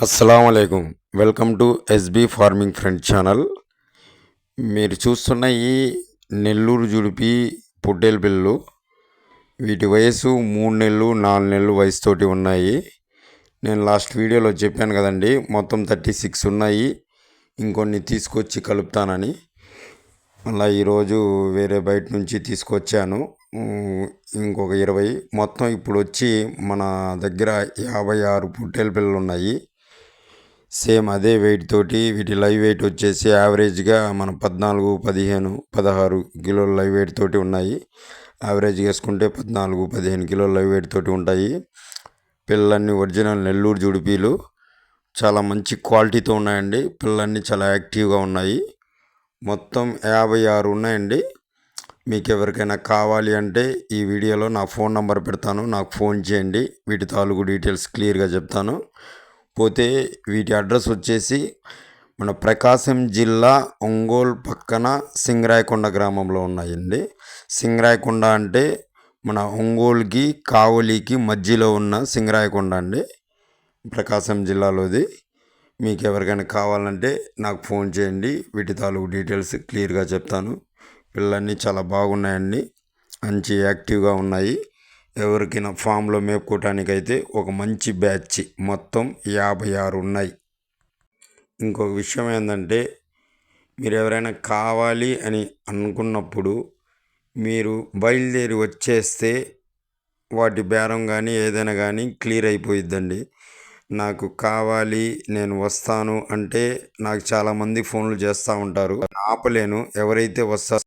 అస్సలం welcome to S B farming friend channel. మీరు చూస్తున్న ఈ నెల్లూరు జుడిపి పొట్టేలు పిల్లలు వీటి వయసు మూడు నెలలు నాలుగు నెలలు వయసుతోటి ఉన్నాయి. నేను లాస్ట్ వీడియోలో చెప్పాను కదండి మొత్తం థర్టీ సిక్స్ ఉన్నాయి. ఇంకొన్ని తీసుకొచ్చి కలుపుతానని. మళ్ళీ ఈరోజు వేరే బయట నుంచి తీసుకొచ్చాను. ఇంకొక ఇరవై. మొత్తం ఇప్పుడు వచ్చి మన దగ్గర యాభై ఆరు పొట్టేలు పిల్లలు ఉన్నాయి సేమ్ అదే వెయిట్ తోటి వీటి లైవ్ వెయిట్ వచ్చేసి యావరేజ్గా మన పద్నాలుగు పదిహేను పదహారు కిలోల లైవ్ వెయిట్ తోటి ఉన్నాయి. యావరేజ్ వేసుకుంటే పద్నాలుగు పదిహేను కిలోల లైవ్ వెయిట్ తోటి ఉంటాయి. పిల్లలన్నీ ఒరిజినల్ నెల్లూరు జుడిపీలు చాలా మంచి క్వాలిటీతో ఉన్నాయండి. పిల్లలన్నీ చాలా యాక్టివ్గా ఉన్నాయి. మొత్తం యాభై ఆరు ఉన్నాయండి. మీకు ఎవరికైనా కావాలి అంటే ఈ వీడియోలో నా ఫోన్ నంబర్ పెడతాను. నాకు ఫోన్ చేయండి. వీటి తాలూకు డీటెయిల్స్ క్లియర్గా చెప్తాను. పోతే వీటి అడ్రస్ వచ్చేసి మన ప్రకాశం జిల్లా ఒంగోలు పక్కన సింగరాయకొండ గ్రామంలో ఉన్నాయండి. సింగరాయకొండ అంటే మన ఒంగోలుకి కావలికి మధ్యలో ఉన్న సింగరాయకొండ అండి. ప్రకాశం జిల్లాలోది. మీకు ఎవరికైనా కావాలంటే నాకు ఫోన్ చేయండి. వీటి తాలూకు డీటెయిల్స్ క్లియర్గా చెప్తాను. పిల్లలన్నీ చాలా బాగున్నాయండి. మంచి యాక్టివ్గా ఉన్నాయి. ఎవరికైనా ఫామ్లో మేపుకోవటానికైతే ఒక మంచి బ్యాచ్ మొత్తం యాభై ఆరు ఉన్నాయి. ఇంకొక విషయం ఏంటంటే మీరు ఎవరైనా కావాలి అని అనుకున్నప్పుడు మీరు బయలుదేరి వచ్చేస్తే వాటి బేరం కానీ ఏదైనా కానీ క్లియర్ అయిపోయిద్దండి. నాకు కావాలి నేను వస్తాను అంటే నాకు చాలామంది ఫోన్లు చేస్తూ ఉంటారు. ఆపలేను ఎవరైతే వస్తా